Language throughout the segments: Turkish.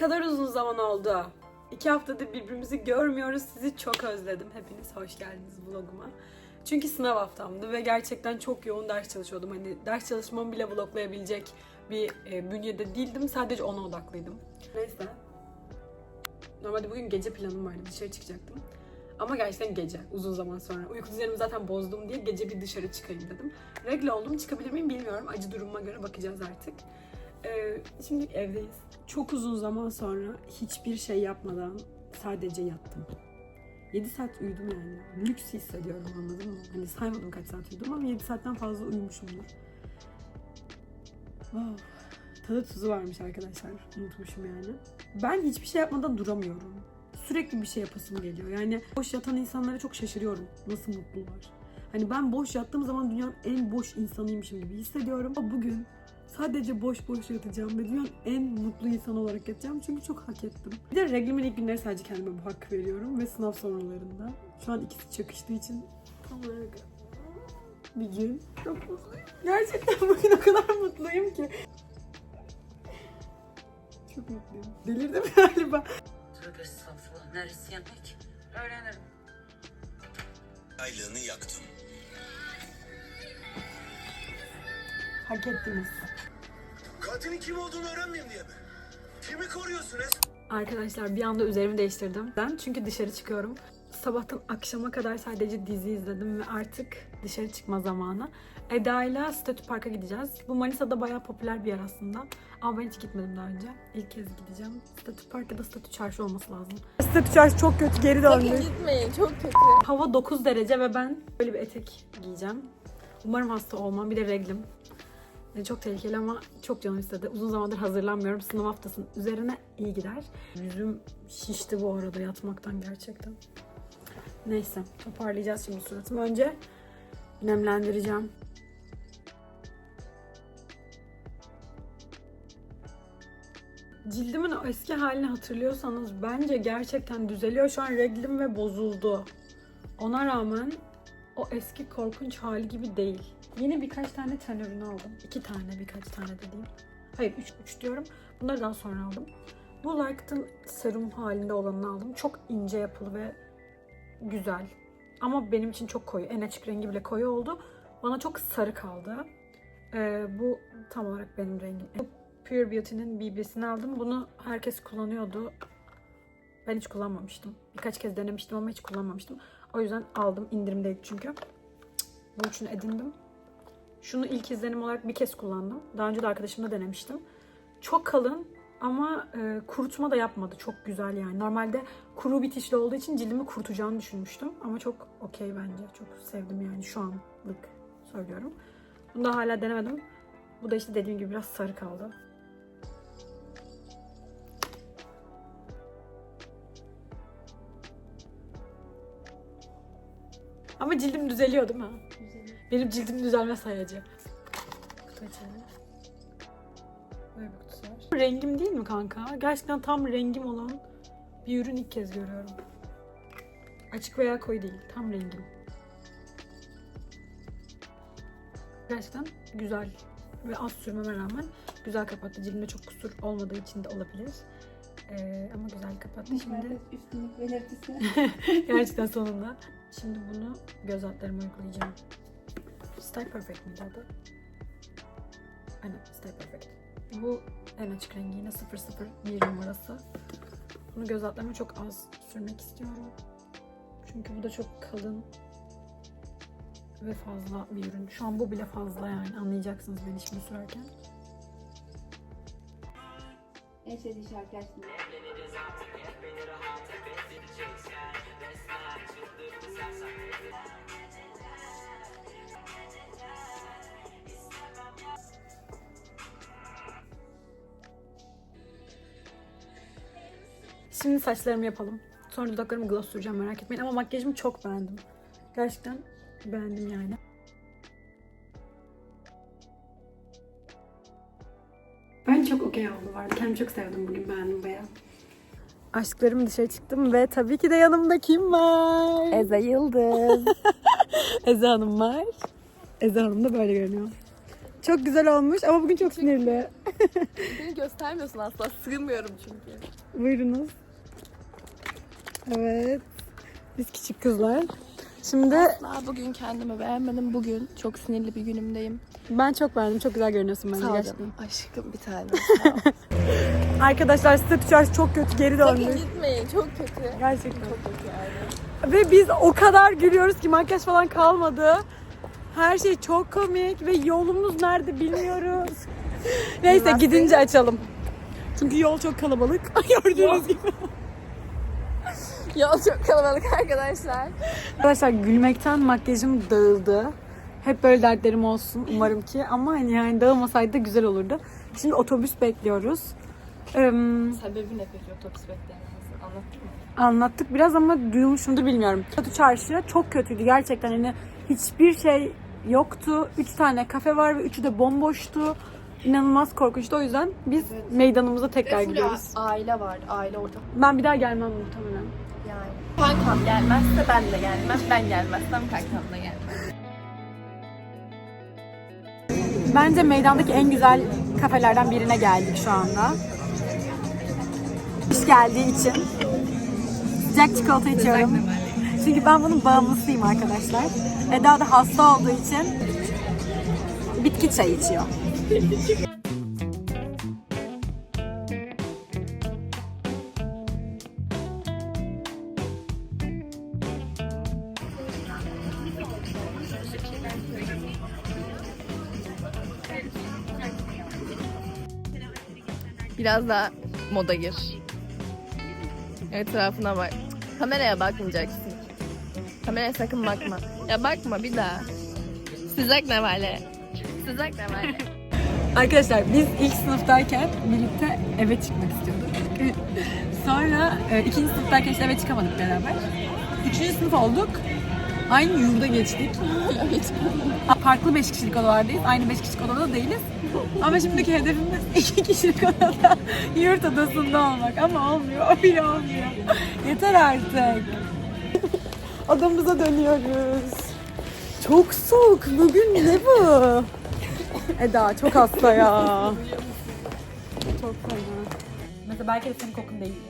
Kadar uzun zaman oldu. İki haftadır birbirimizi görmüyoruz. Sizi çok özledim. Hepiniz hoş geldiniz vloguma. Çünkü sınav haftamdı ve gerçekten çok yoğun ders çalışıyordum. Hani ders çalışmamı bile vloglayabilecek bir e, bünyede değildim. Sadece ona odaklıydım. Neyse. Normalde bugün gece planım vardı. Dışarı çıkacaktım. Ama gerçekten gece, uzun zaman sonra. Uyku düzenimi zaten bozdum diye gece bir dışarı çıkayım dedim. Regle oldum, çıkabilir miyim bilmiyorum. Acı durumuma göre bakacağız artık. Ee, şimdi evdeyiz. Çok uzun zaman sonra hiçbir şey yapmadan sadece yattım. 7 saat uyudum yani. Lüks hissediyorum anladın mı? Hani saymadım kaç saat uyudum ama 7 saatten fazla uyumuşumdur. Wow. Tadı tuzu varmış arkadaşlar. Unutmuşum yani. Ben hiçbir şey yapmadan duramıyorum. Sürekli bir şey yapasım geliyor. Yani boş yatan insanlara çok şaşırıyorum. Nasıl mutlular. Hani ben boş yattığım zaman dünyanın en boş insanıymışım gibi hissediyorum. Ama bugün sadece boş boş yatacağım ve dünyanın en mutlu insan olarak yatacağım çünkü çok hak ettim. Bir de reglimin ilk günleri sadece kendime bu hakkı veriyorum ve sınav sonralarında. Şu an ikisi çakıştığı için tam olarak bir gün çok mutluyum. Gerçekten bugün o kadar mutluyum ki. Çok mutluyum. Delirdim galiba. Tövbe estağfurullah. Neresi yemek? Öğrenirim. Aylığını yaktım. Hak ettiniz. Katilin kim olduğunu öğrenmeyeyim diye mi? Kimi koruyorsunuz? Arkadaşlar bir anda üzerimi değiştirdim. Ben çünkü dışarı çıkıyorum. Sabahtan akşama kadar sadece dizi izledim ve artık dışarı çıkma zamanı. Eda ile Statü Park'a gideceğiz. Bu Manisa'da bayağı popüler bir yer aslında. Ama ben hiç gitmedim daha önce. İlk kez gideceğim. Statü Park ya da Statü Çarşı olması lazım. Statü Çarşı çok kötü geri döndü. Gitmeyin çok kötü. Hava 9 derece ve ben böyle bir etek giyeceğim. Umarım hasta olmam. Bir de reglim. Yani çok tehlikeli ama çok canım istedi. Uzun zamandır hazırlanmıyorum. Sınav haftasının üzerine iyi gider. Yüzüm şişti bu arada yatmaktan gerçekten. Neyse toparlayacağız şimdi suratımı. Önce nemlendireceğim. Cildimin eski halini hatırlıyorsanız bence gerçekten düzeliyor. Şu an reglim ve bozuldu. Ona rağmen o eski korkunç hali gibi değil. Yine birkaç tane ten ürünü aldım. İki tane birkaç tane dediğim. Hayır üç, üç diyorum. Bunları daha sonra aldım. Bu Lark'ın serum halinde olanını aldım. Çok ince yapılı ve güzel. Ama benim için çok koyu. En açık rengi bile koyu oldu. Bana çok sarı kaldı. Ee, bu tam olarak benim rengim. Bu Pure Beauty'nin BB'sini aldım. Bunu herkes kullanıyordu. Ben hiç kullanmamıştım. Birkaç kez denemiştim ama hiç kullanmamıştım. O yüzden aldım. İndirimdeydi çünkü. Bu üçünü edindim. Şunu ilk izlenim olarak bir kez kullandım. Daha önce de arkadaşımla denemiştim. Çok kalın ama e, kurutma da yapmadı. Çok güzel yani. Normalde kuru bitişli olduğu için cildimi kurutacağını düşünmüştüm. Ama çok okey bence. Çok sevdim yani şu anlık söylüyorum. Bunu da hala denemedim. Bu da işte dediğim gibi biraz sarı kaldı. Ama cildim düzeliyor değil mi? Benim cildim düzelme sayacı. Kutu açalım. Böyle bir kutusu var. Rengim değil mi kanka? Gerçekten tam rengim olan bir ürün ilk kez görüyorum. Açık veya koyu değil. Tam rengim. Gerçekten güzel ve az sürmeme rağmen güzel kapattı. Cildimde çok kusur olmadığı için de olabilir. Ee, ama güzel kapattı. Şimdi Üstünlük belirtisi. Gerçekten sonunda. Şimdi bunu göz altlarıma uygulayacağım. Style Perfect miydi adı? Aynen Style Perfect. Bu en açık rengi yine 001 numarası. Bunu göz altlarıma çok az sürmek istiyorum. Çünkü bu da çok kalın ve fazla bir ürün. Şu an bu bile fazla yani anlayacaksınız beni şimdi sürerken. en sevdiği şarkı Şimdi saçlarımı yapalım. Sonra dudaklarımı gloss süreceğim merak etmeyin. Ama makyajımı çok beğendim. Gerçekten beğendim yani. Ben çok okey oldu vardı. Kendimi çok sevdim bugün beğendim bayağı. Aşklarım dışarı çıktım ve tabii ki de yanımda kim var? Eza Yıldız. Eza Hanım var. Eza Hanım da böyle görünüyor. Çok güzel olmuş ama bugün çok sinirli. Beni göstermiyorsun asla. Sığmıyorum çünkü. Buyurunuz. Evet. Biz küçük kızlar. Şimdi Asla bugün kendimi beğenmedim. Bugün çok sinirli bir günümdeyim. ben çok beğendim. Çok güzel görünüyorsun bence Sağ ol gerçekten. canım. Aşkım bir tane. Arkadaşlar sırt çarşı çok kötü geri döndük. Gitmeyin. Çok kötü. Gerçekten. Çok kötü yani. Ve biz o kadar gülüyoruz ki makyaj falan kalmadı. Her şey çok komik ve yolumuz nerede bilmiyoruz. Neyse gidince açalım. Çünkü yol çok kalabalık. Gördüğünüz gibi. Yol çok kalabalık arkadaşlar. Arkadaşlar gülmekten makyajım dağıldı. Hep böyle dertlerim olsun umarım ki. Ama hani yani dağılmasaydı da güzel olurdu. Şimdi otobüs bekliyoruz. Ee, Sebebi ne peki otobüs beklememesi? Anlattın mı? anlattık biraz ama duymuşumdur bilmiyorum. Kötü çarşı çok kötüydü gerçekten. Hani hiçbir şey yoktu. Üç tane kafe var ve üçü de bomboştu. İnanılmaz korkunçtu. O yüzden biz meydanımıza tekrar gidiyoruz. aile var. Aile ortak Ben bir daha gelmem muhtemelen. Kankam gelmezse ben de gelmem. Ben gelmezsem kankam da gelmez. Bence meydandaki en güzel kafelerden birine geldik şu anda. İş geldiği için sıcak çikolata içiyorum. Çünkü ben bunun bağımlısıyım arkadaşlar. Eda da hasta olduğu için bitki çayı içiyor. Biraz daha moda gir. Etrafına bak. Kameraya bakmayacaksın. Kameraya sakın bakma. Ya bakma bir daha. Sıcak ne vale? Sıcak ne vale? Arkadaşlar biz ilk sınıftayken birlikte eve çıkmak istiyorduk. Sonra e, ikinci sınıftayken işte eve çıkamadık beraber. Üçüncü sınıf olduk. Aynı yurda geçtik. Farklı beş kişilik odalardayız. Aynı beş kişilik odada da değiliz. Ama şimdiki hedefimiz iki kişilik odada yurt odasında olmak. Ama olmuyor. O bile olmuyor. Yeter artık. Odamıza dönüyoruz. Çok soğuk. Bugün ne bu? Eda çok hasta ya. Çok fena. Mesela belki de senin kokun değildir.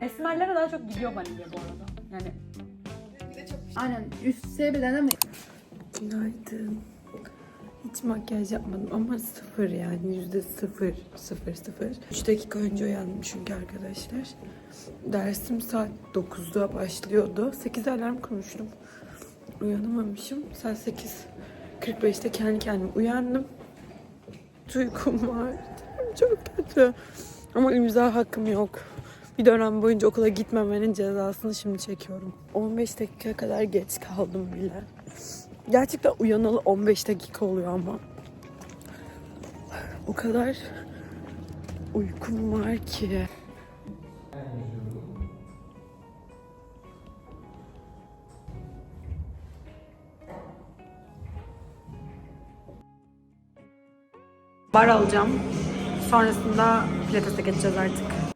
Esmerlere daha çok gidiyor vanilya bu arada. Yani Aynen üst seviyeden ama Günaydın. Hiç makyaj yapmadım ama sıfır yani yüzde sıfır sıfır sıfır. Üç dakika önce uyandım çünkü arkadaşlar. Dersim saat 9'da başlıyordu. 8'de alarm kurmuştum. Uyanamamışım. Saat 8.45'te kendi kendime uyandım. Uykum var. Çok kötü. Ama imza hakkım yok. Bir dönem boyunca okula gitmemenin cezasını şimdi çekiyorum. 15 dakika kadar geç kaldım bile. Gerçekten uyanalı 15 dakika oluyor ama. O kadar uykum var ki. bar alacağım. Sonrasında pilatese geçeceğiz artık.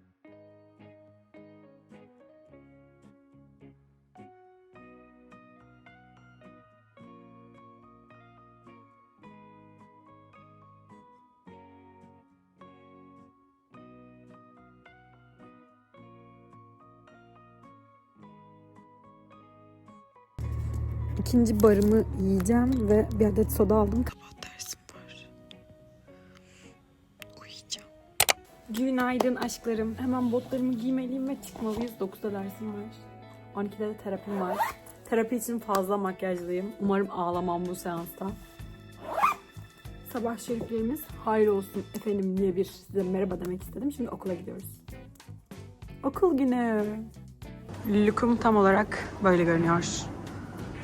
İkinci barımı yiyeceğim ve bir adet soda aldım. Sabah dersim var. Uyuyacağım. Günaydın aşklarım. Hemen botlarımı giymeliyim ve çıkmalıyız. 9'da dersim var. 12'de de terapim var. Terapi için fazla makyajlıyım. Umarım ağlamam bu seansta. Sabah şeriflerimiz hayır olsun efendim diye bir size merhaba demek istedim. Şimdi okula gidiyoruz. Okul günü. Lookum tam olarak böyle görünüyor.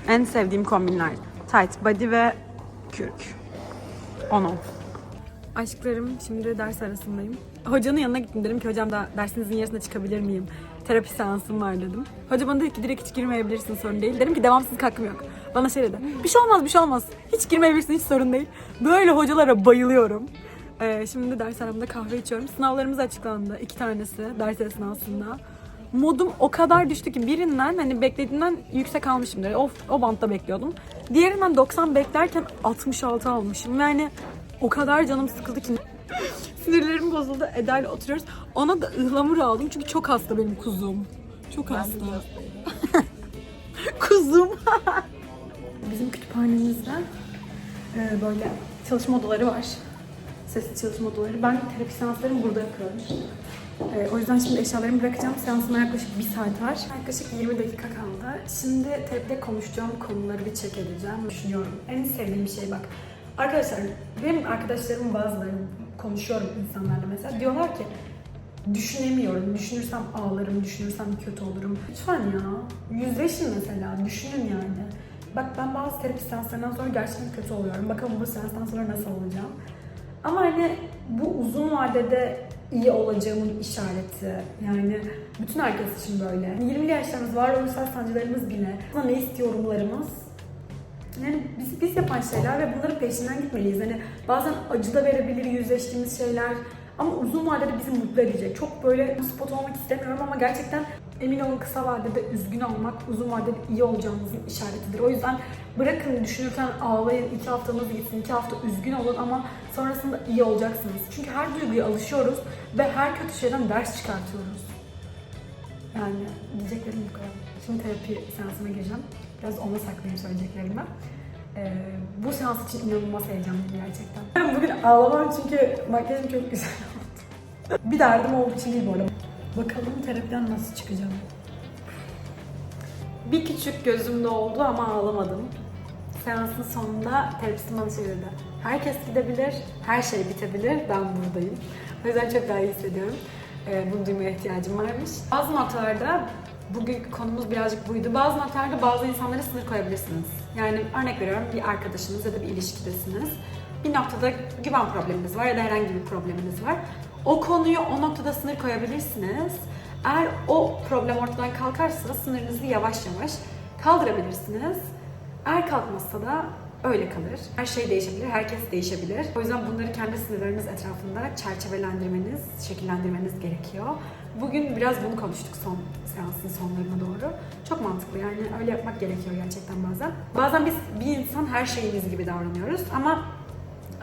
En sevdiğim kombinler. Tight body ve kürk. Ono. Aşklarım şimdi ders arasındayım. Hocanın yanına gittim dedim ki hocam da dersinizin yarısına çıkabilir miyim? Terapi seansım var dedim. Hoca bana dedi ki direkt hiç girmeyebilirsin sorun değil. Dedim ki devamsızlık hakkım yok. Bana şey dedi. Bir şey olmaz bir şey olmaz. Hiç girmeyebilirsin hiç sorun değil. Böyle hocalara bayılıyorum. Ee, şimdi ders aramda kahve içiyorum. Sınavlarımız açıklandı. iki tanesi ders esnasında. Modum o kadar düştü ki birinden hani beklediğimden yüksek almışımdır. O, o bantta bekliyordum. Diğerinden 90 beklerken 66 almışım. Yani o kadar canım sıkıldı ki Sinirlerim bozuldu. Eda ile oturuyoruz. Ona da ıhlamur aldım çünkü çok hasta benim kuzum. Çok hasta. kuzum. Bizim kütüphanemizde e, böyle çalışma odaları var. Sesli çalışma odaları. Ben terapi seanslarımı burada yapıyorum. E, o yüzden şimdi eşyalarımı bırakacağım. Seansıma yaklaşık bir saat var. Yaklaşık 20 dakika kaldı. Şimdi terapide konuşacağım konuları bir check edeceğim. Düşünüyorum. En sevdiğim şey bak. Arkadaşlar benim arkadaşlarım bazıları konuşuyorum insanlarla mesela. Diyorlar ki düşünemiyorum. Düşünürsem ağlarım, düşünürsem kötü olurum. Lütfen ya. Yüzleşin mesela. Düşünün yani. Bak ben bazı terapi seanslarından sonra gerçekten kötü oluyorum. Bakalım bu seanstan sonra nasıl olacağım. Ama hani bu uzun vadede iyi olacağımın işareti. Yani bütün herkes için böyle. 20'li yaşlarımız, varoluşsal sancılarımız bile. Ama ne istiyorumlarımız yani biz, biz yapan şeyler ve bunların peşinden gitmeliyiz. Hani bazen acı da verebilir yüzleştiğimiz şeyler ama uzun vadede bizi mutlu edecek. Çok böyle spot olmak istemiyorum ama gerçekten emin olun kısa vadede üzgün olmak uzun vadede iyi olacağımızın işaretidir. O yüzden bırakın düşünürken ağlayın, iki haftanız gitsin, iki hafta üzgün olun ama sonrasında iyi olacaksınız. Çünkü her duyguya alışıyoruz ve her kötü şeyden ders çıkartıyoruz. Yani diyeceklerim bu kadar. Şimdi terapi seansına gireceğim. Biraz ona saklayayım söyleyeceklerimi. Ee, bu seans için inanılmaz heyecanlıyım gerçekten. Bugün ağlamam çünkü makyajım çok güzel. Bir derdim olduğu için değil bu arada. Bakalım terapiden nasıl çıkacağım. Bir küçük gözümde oldu ama ağlamadım. Seansın sonunda terapistim bana çevirdi. Herkes gidebilir, her şey bitebilir, ben buradayım. O yüzden çok daha iyi hissediyorum. Ee, bunu duymaya ihtiyacım varmış. Bazı noktalarda bugünkü konumuz birazcık buydu. Bazı noktalarda bazı insanlara sınır koyabilirsiniz. Yani örnek veriyorum bir arkadaşınız ya da bir ilişkidesiniz. Bir noktada güven probleminiz var ya da herhangi bir probleminiz var. O konuyu o noktada sınır koyabilirsiniz. Eğer o problem ortadan kalkarsa sınırınızı yavaş yavaş kaldırabilirsiniz. Eğer kalkmazsa da öyle kalır. Her şey değişebilir, herkes değişebilir. O yüzden bunları kendi sınırlarınız etrafında çerçevelendirmeniz, şekillendirmeniz gerekiyor. Bugün biraz bunu konuştuk son seansın sonlarına doğru. Çok mantıklı yani öyle yapmak gerekiyor gerçekten bazen. Bazen biz bir insan her şeyimiz gibi davranıyoruz ama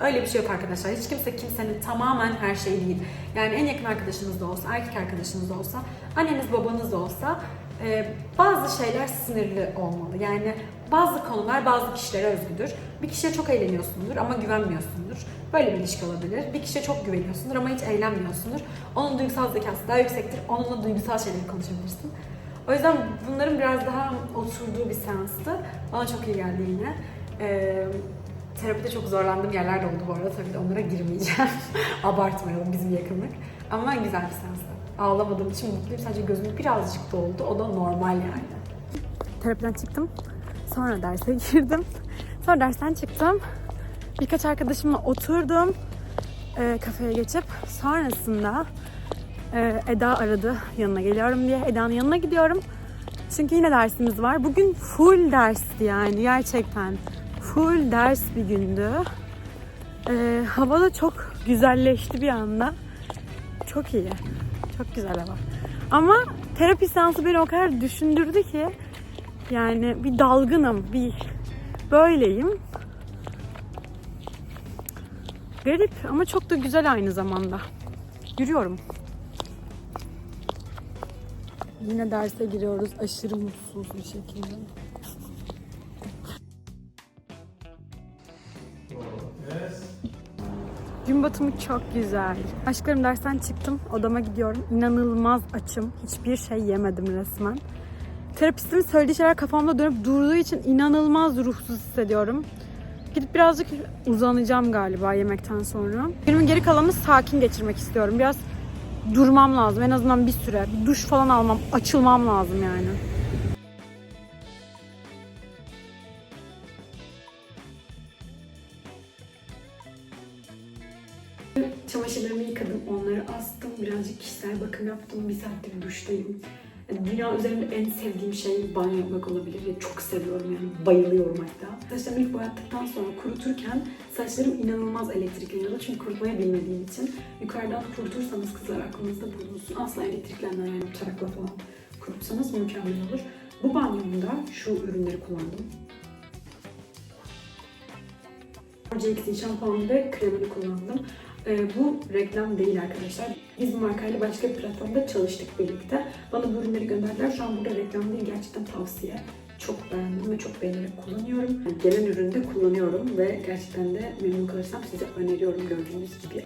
Öyle bir şey yok arkadaşlar. Hiç kimse kimsenin tamamen her şeyi değil. Yani en yakın arkadaşınız da olsa, erkek arkadaşınız da olsa, anneniz babanız da olsa e, bazı şeyler sınırlı olmalı. Yani bazı konular bazı kişilere özgüdür. Bir kişiye çok eğleniyorsundur ama güvenmiyorsundur. Böyle bir ilişki olabilir. Bir kişiye çok güveniyorsundur ama hiç eğlenmiyorsundur. Onun duygusal zekası daha yüksektir. Onunla duygusal şeyleri konuşabilirsin. O yüzden bunların biraz daha oturduğu bir seanstı. Bana çok iyi geldi yine. Ee, terapide çok zorlandığım yerler de oldu bu arada. Tabii de onlara girmeyeceğim. Abartmayalım bizim yakınlık. Ama güzel bir seanstı. Ağlamadığım için mutluyum. Sadece gözüm birazcık doldu. O da normal yani. Terapiden çıktım. Sonra derse girdim. Sonra dersten çıktım. Birkaç arkadaşımla oturdum. e, kafeye geçip. Sonrasında e, Eda aradı yanına geliyorum diye. Eda'nın yanına gidiyorum. Çünkü yine dersimiz var. Bugün full dersti yani gerçekten. Full ders bir gündü. E, hava da çok güzelleşti bir anda. Çok iyi. Çok güzel hava. Ama terapi seansı beni o kadar düşündürdü ki yani bir dalgınım, bir böyleyim. Garip ama çok da güzel aynı zamanda. Yürüyorum. Yine derse giriyoruz aşırı mutsuz bir şekilde. Gün batımı çok güzel. Aşklarım dersten çıktım. Odama gidiyorum. İnanılmaz açım. Hiçbir şey yemedim resmen. Terapistimin söylediği şeyler kafamda dönüp durduğu için inanılmaz ruhsuz hissediyorum. Gidip birazcık uzanacağım galiba yemekten sonra. Günümün geri kalanını sakin geçirmek istiyorum. Biraz durmam lazım. En azından bir süre. Bir duş falan almam, açılmam lazım yani. Kişisel bakım yaptım. Bir saattir duştayım. Dünya üzerinde en sevdiğim şey banyo yapmak olabilir ve çok seviyorum yani bayılıyorum hatta. Saçlarımı ilk boyattıktan sonra kuruturken saçlarım inanılmaz elektrikleniyordu çünkü kurutmayı bilmediğim için. Yukarıdan kurutursanız kızlar aklınızda bulunsun. Asla elektriklenmeden yani tarakla falan kurutsanız mükemmel olur. Bu banyomda şu ürünleri kullandım. JX'in şampuanı ve kremini kullandım. Ee, bu reklam değil arkadaşlar. Biz bu markayla başka bir platformda çalıştık birlikte. Bana bu ürünleri gönderdiler. Şu an burada reklam değil gerçekten tavsiye. Çok beğendim ve çok beğenerek kullanıyorum. Gelen ürünü de kullanıyorum ve gerçekten de memnun kalırsam size öneriyorum gördüğünüz gibi.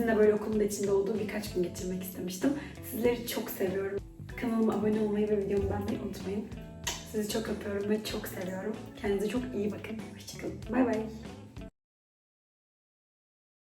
Sizinle böyle okulun içinde olduğu birkaç gün geçirmek istemiştim. Sizleri çok seviyorum. Kanalıma abone olmayı ve videomu beğenmeyi unutmayın. Sizi çok öpüyorum ve çok seviyorum. Kendinize çok iyi bakın. Hoşçakalın. Bay bay.